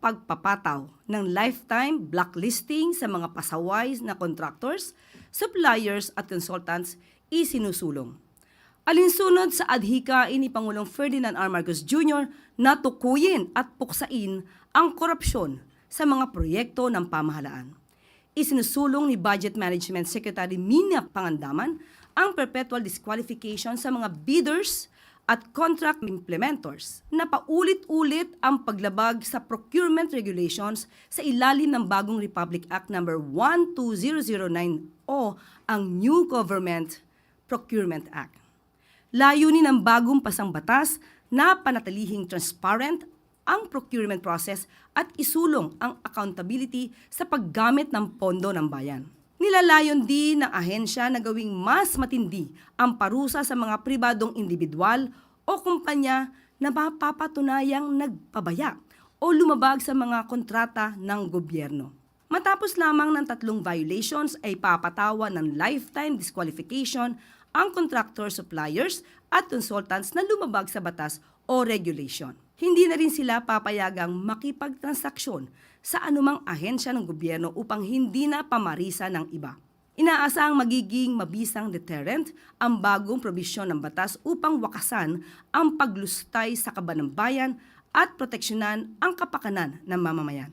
pagpapataw ng lifetime blacklisting sa mga pasaway na contractors, suppliers at consultants isinusulong. Alinsunod sa adhikain ni Pangulong Ferdinand R. Marcos Jr. na tukuyin at puksain ang korupsyon sa mga proyekto ng pamahalaan. Isinusulong ni Budget Management Secretary Mina Pangandaman ang perpetual disqualification sa mga bidders at contract implementers na paulit-ulit ang paglabag sa procurement regulations sa ilalim ng bagong Republic Act No. 12009 o ang New Government Procurement Act. Layunin ng bagong pasang batas na panatilihing transparent ang procurement process at isulong ang accountability sa paggamit ng pondo ng bayan. Nilalayon din ng ahensya na gawing mas matindi ang parusa sa mga pribadong individual o kumpanya na mapapatunayang nagpabaya o lumabag sa mga kontrata ng gobyerno. Matapos lamang ng tatlong violations ay papatawa ng lifetime disqualification ang contractor suppliers at consultants na lumabag sa batas o regulation. Hindi na rin sila papayagang makipagtransaksyon sa anumang ahensya ng gobyerno upang hindi na pamarisa ng iba. Inaasahang magiging mabisang deterrent ang bagong probisyon ng batas upang wakasan ang paglustay sa kaban ng bayan at proteksyonan ang kapakanan ng mamamayan.